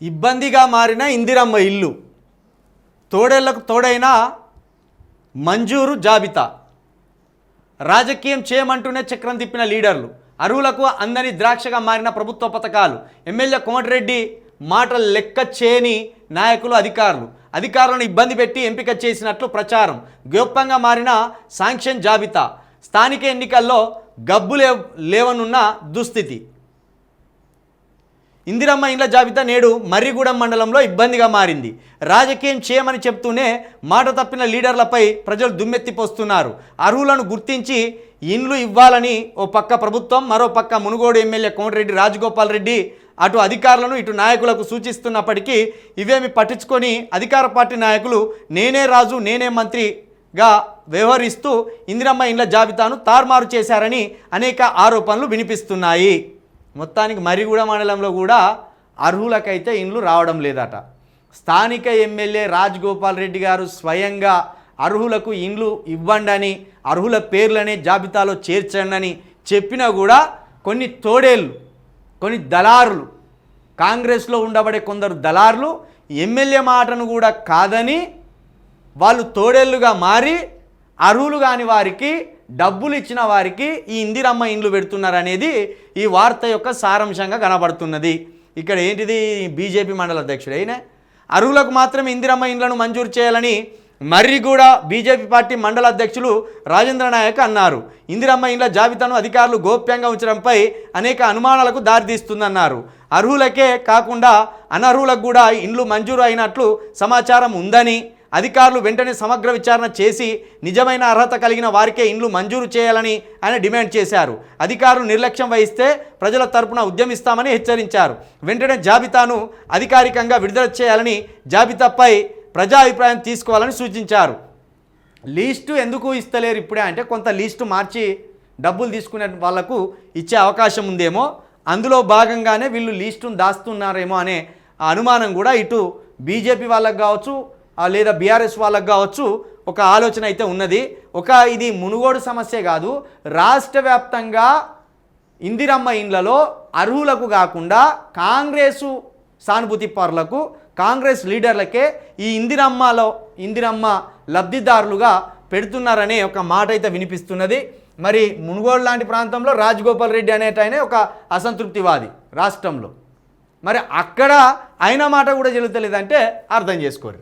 ఇబ్బందిగా మారిన ఇందిరమ్మ ఇల్లు. తోడేళ్ళకు తోడైన మంజూరు జాబితా. రాజకీయం చేయమంటూనే చక్రం తిప్పిన లీడర్లు. అరువులకు అందని ద్రాక్షగా మారిన ప్రభుత్వ పథకాలు. ఎమ్మెల్యే కోమటిరెడ్డి మాటలు లెక్క చేయని నాయకులు అధికారులు. అధికారులను ఇబ్బంది పెట్టి ఎంపిక చేసినట్లు ప్రచారం. గోప్యంగా మారిన శాంక్షన్ జాబితా. స్థానిక ఎన్నికల్లో గబ్బు లేవనున్న దుస్థితి. ఇందిరమ్మ ఇండ్ల జాబితా నేడు మర్రిగూడెం మండలంలో ఇబ్బందిగా మారింది. రాజకీయం చేయమని చెప్తూనే మాట తప్పిన లీడర్లపై ప్రజలు దుమ్మెత్తిపోస్తున్నారు. అర్హులను గుర్తించి ఇండ్లు ఇవ్వాలని ఓ పక్క ప్రభుత్వం మరో పక్క మునుగోడు ఎమ్మెల్యే కోమటిరెడ్డి రాజగోపాల్ రెడ్డి అటు అధికారులను ఇటు నాయకులకు సూచిస్తున్నప్పటికీ ఇవేమి పట్టించుకొని అధికార పార్టీ నాయకులు నేనే రాజు నేనే మంత్రిగా వ్యవహరిస్తూ ఇందిరమ్మ ఇండ్ల జాబితాను తారుమారు చేశారని అనేక ఆరోపణలు వినిపిస్తున్నాయి. మొత్తానికి మరిగూడ మండలంలో కూడా అర్హులకైతే ఇండ్లు రావడం లేదట. స్థానిక ఎమ్మెల్యే రాజ్గోపాల్ రెడ్డి గారు స్వయంగా అర్హులకు ఇండ్లు ఇవ్వండి అని అర్హుల పేర్లనే జాబితాలో చేర్చండి అని చెప్పినా కూడా కొన్ని తోడేళ్ళు కొన్ని దళారులు కాంగ్రెస్లో ఉండబడే కొందరు దళారులు ఎమ్మెల్యే మాటను కూడా కాదని వాళ్ళు తోడేళ్ళుగా మారి అర్హులు కాని వారికి డబ్బులు ఇచ్చిన వారికి ఈ ఇందిరమ్మ ఇండ్లు పెడుతున్నారనేది ఈ వార్త యొక్క సారాంశంగా కనబడుతున్నది. ఇక్కడ ఏంటిది? బీజేపీ మండల అధ్యక్షుడు అయినా అర్హులకు మాత్రమే ఇందిరమ్మ ఇండ్లను మంజూరు చేయాలని మర్రిగూడ బీజేపీ పార్టీ మండల అధ్యక్షులు రాజేంద్ర నాయక్ అన్నారు. ఇందిరమ్మ ఇండ్ల జాబితాను అధికారులు గోప్యంగా ఉంచడంపై అనేక అనుమానాలకు దారితీస్తుందన్నారు. అర్హులకే కాకుండా అనర్హులకు కూడా ఇండ్లు మంజూరు అయినట్లు సమాచారం ఉందని అధికారులు వెంటనే సమగ్ర విచారణ చేసి నిజమైన అర్హత కలిగిన వారికే ఇండ్లు మంజూరు చేయాలని ఆయన డిమాండ్ చేశారు. అధికారులు నిర్లక్ష్యం వహిస్తే ప్రజల తరపున ఉద్యమిస్తామని హెచ్చరించారు. వెంటనే జాబితాను అధికారికంగా విడుదల చేయాలని జాబితాపై ప్రజా అభిప్రాయం తీసుకోవాలని సూచించారు. లీస్టు ఎందుకు ఇస్తలేరు ఇప్పుడే అంటే కొంత లీస్టు మార్చి డబ్బులు తీసుకునే వాళ్ళకు ఇచ్చే అవకాశం ఉందేమో అందులో భాగంగానే వీళ్ళు లీస్టును దాస్తున్నారేమో అనే అనుమానం కూడా ఇటు బీజేపీ వాళ్ళకు కావచ్చు లేదా బీఆర్ఎస్ వాళ్ళకు కావచ్చు ఒక ఆలోచన అయితే ఉన్నది. ఒక ఇది మునుగోడు సమస్య కాదు. రాష్ట్ర వ్యాప్తంగా ఇందిరమ్మ ఇండ్లలో అర్హులకు కాకుండా కాంగ్రెసు సానుభూతి పరులకు కాంగ్రెస్ లీడర్లకే ఈ ఇందిరమ్మలో ఇందిరమ్మ లబ్ధిదారులుగా పెడుతున్నారనే ఒక మాట అయితే వినిపిస్తున్నది. మరి మునుగోడు లాంటి ప్రాంతంలో రాజగోపాల్ రెడ్డి అనేటైన ఒక అసంతృప్తివాది రాష్ట్రంలో. మరి అక్కడ అయిన మాట కూడా చెల్లుతలేదంటే అర్థం చేసుకోరు.